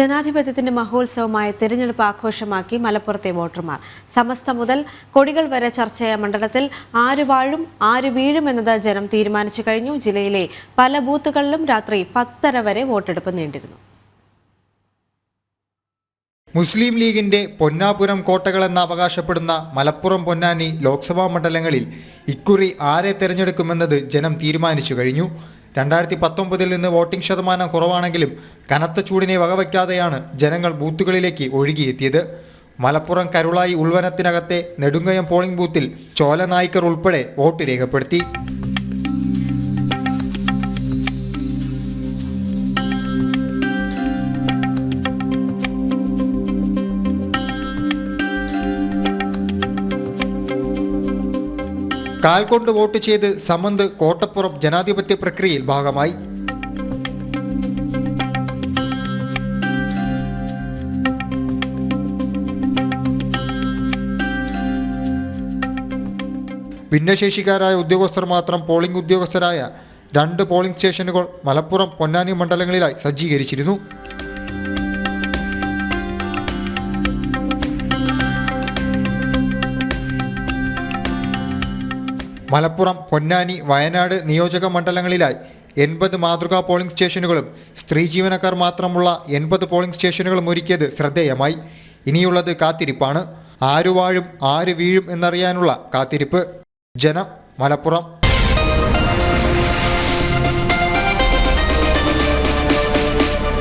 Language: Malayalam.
ജനാധിപത്യത്തിന്റെ മഹോത്സവമായ തിരഞ്ഞെടുപ്പ് ആഘോഷമാക്കി മലപ്പുറത്തെ വോട്ടർമാർ. സമസ്ത മുതൽ കൊടികൾ വരെ ചർച്ചയായ മണ്ഡലത്തിൽ ആര് വാഴും ആര് വീഴും എന്നത് ജനം തീരുമാനിച്ചു കഴിഞ്ഞു. ജില്ലയിലെ പല ബൂത്തുകളിലും രാത്രി പത്തര വരെ വോട്ടെടുപ്പ് നീണ്ടിരുന്നു. മുസ്ലിം ലീഗിന്റെ പൊന്നാപുരം കോട്ടകളെന്ന് അവകാശപ്പെടുന്ന മലപ്പുറം പൊന്നാനി ലോക്സഭാ മണ്ഡലങ്ങളിൽ ഇക്കുറി ആരെ തെരഞ്ഞെടുക്കുമെന്നത് ജനം തീരുമാനിച്ചു കഴിഞ്ഞു. രണ്ടായിരത്തി പത്തൊമ്പതിൽ നിന്ന് വോട്ടിംഗ് ശതമാനം കുറവാണെങ്കിലും കനത്ത ചൂടിനെ വകവയ്ക്കാതെയാണ് ജനങ്ങൾ ബൂത്തുകളിലേക്ക് ഒഴുകിയെത്തിയത്. മലപ്പുറം കരുളായി ഉൾവനത്തിനകത്തെ നെടുങ്കയം പോളിംഗ് ബൂത്തിൽ ചോല നായ്ക്കർ ഉൾപ്പെടെ വോട്ട് രേഖപ്പെടുത്തി. കാൽ കൊണ്ട് വോട്ട് ചെയ്ത് സമന്ത് കോട്ടപ്പുറം ജനാധിപത്യ പ്രക്രിയയിൽ ഭാഗമായി. ഭിന്നശേഷിക്കാരായ ഉദ്യോഗസ്ഥർ മാത്രം പോളിംഗ് ഉദ്യോഗസ്ഥരായ രണ്ട് പോളിംഗ് സ്റ്റേഷനുകൾ മലപ്പുറം പൊന്നാനി മണ്ഡലങ്ങളിലായി സജ്ജീകരിച്ചിരുന്നു. മലപ്പുറം പൊന്നാനി വയനാട് നിയോജക മണ്ഡലങ്ങളിലായി എൺപത് മാതൃകാ പോളിംഗ് സ്റ്റേഷനുകളും സ്ത്രീ ജീവനക്കാർ മാത്രമുള്ള എൺപത് പോളിംഗ് സ്റ്റേഷനുകളും ഒരുക്കിയത് ശ്രദ്ധേയമായി. ഇനിയുള്ളത് കാത്തിരിപ്പാണ്. ആരു വാഴും ആര് വീഴും എന്നറിയാനുള്ള കാത്തിരിപ്പ്. ജനം മലപ്പുറം.